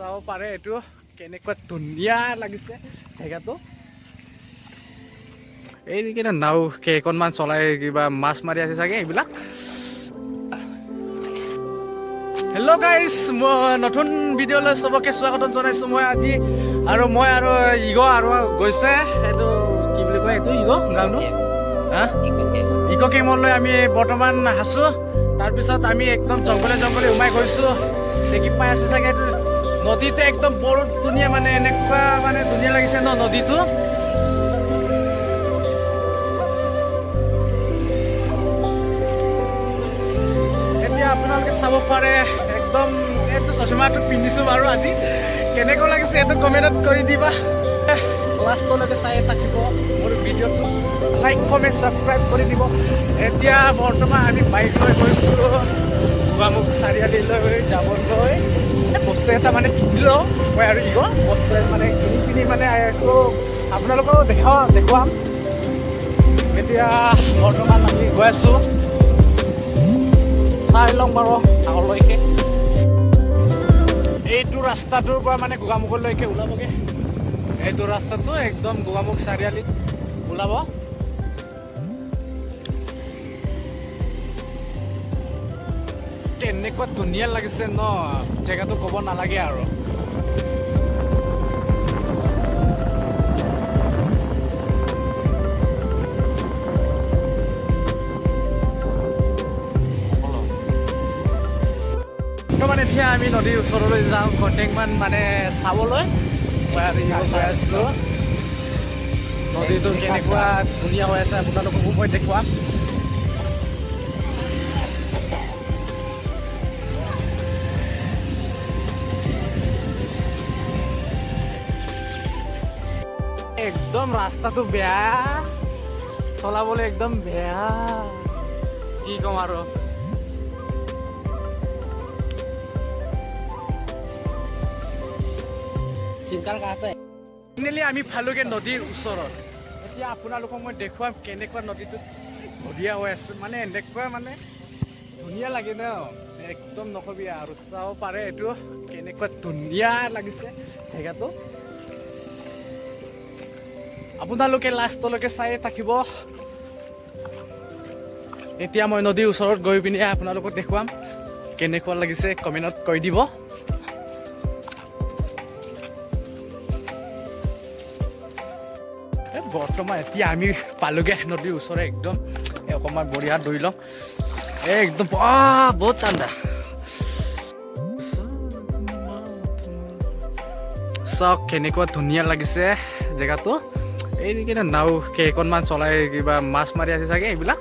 চাব পাৰে, এইটো কেনেকুৱা ধুনীয়া লাগিছে, জেগাটো। এই কেইটা নাও, কেইখনমান চলাই কিবা মাছ মাৰি আছে চাগে, এইবিলাক। হেল্ল' গাইজ মই নতুন ভিডিঅ'লৈ চবকে স্বাগতম জনাইছোঁ মই আজি। আৰু মই আৰু ইগ আৰু গৈছে, এইটো কি বুলি কয়, এইটো ইগ গাঁওটো হা? ইক' কেমলৈ আমি বৰ্তমান আছোঁ। তাৰপিছত আমি একদম জংঘলে জংঘলে সোমাই গৈছোঁ। দেখি পাই আছোঁ চাগে, এইটো নদীতে একদম বৰ ধুনীয়া মানে এনেকুৱা মানে ধুনীয়া লাগিছে ন নদীটো? এতিয়া আপোনালোকে চাব পাৰে, একদম এইটো চশমাটো পিন্ধিছোঁ বাৰু আজি। কেনেকুৱা লাগিছে এইটো কমেণ্টত কৰি দিবা। লাষ্টলৈকে চাই থাকিব মোৰ ভিডিঅ'টো। লাইক কমেণ্ট ছাবস্ক্ৰাইব কৰি দিব। এতিয়া বৰ্তমান আমি বাইক লৈ গৈছোঁ। গোৱামুখ চাৰিআলিলৈ যাবলৈ এই বস্তু এটা মানে কিনিলোঁ, মই আৰু ইগ, বস্তু মানে কিনি কিনি মানে আকৌ আপোনালোকক দেখাওঁ, দেখুৱাম। এতিয়া বৰ্তমান আমি গৈ আছোঁ। চাই লওঁ বাৰু আগলৈকে। এইটো ৰাস্তাটোৰ পৰা মানে গোগামুখলৈকে ওলাবগে। এইটো ৰাস্তাটো একদম গোগামুখ চাৰিআলিত ওলাব। কেনেকুৱা ধুনীয়া লাগিছে ন, জেগাটো ক'ব নালাগে আৰু। বৰ্তমান এতিয়া আমি নদীৰ ওচৰলৈ যাওঁ খন্তেকমান মানে চাবলৈ। নদীটো কেনেকুৱা, ধুনীয়া হৈ আছে, আপোনালোককো মই দেখুৱাম। একদম ৰাস্তাটো বেয়া। চলাবলৈ একদম বেয়া। কি ক'ম আৰু ফাইনেলি আমি পালোগে নদীৰ ওচৰত। এতিয়া আপোনালোকক মই দেখুৱাম কেনেকুৱা নদীটো ধুনীয়া হৈ আছে। মানে এনেকুৱা মানে ধুনীয়া লাগে ন? একদম নকবি আৰু। চাব পাৰে এইটো কেনেকুৱা ধুনীয়া লাগিছে জেগাটো। আপোনালোকে লাষ্টলৈকে চাই থাকিব। এতিয়া মই নদীৰ ওচৰত গৈ পিনে আপোনালোকক দেখুৱাম, কেনেকুৱা লাগিছে কমেণ্টত কৈ দিব। বৰ্তমান এতিয়া আমি পালোগে নদীৰ ওচৰে একদম অকণমান বঢ়িয়া দৌৰি এই একদম বহুত ঠাণ্ডা। চাওক, কেনেকুৱা ধুনীয়া লাগিছে জেগাটো। এই কিনা নাও কেইখনমান চলাই কিবা মাছ মাৰি আছে চাগে এইবিলাক।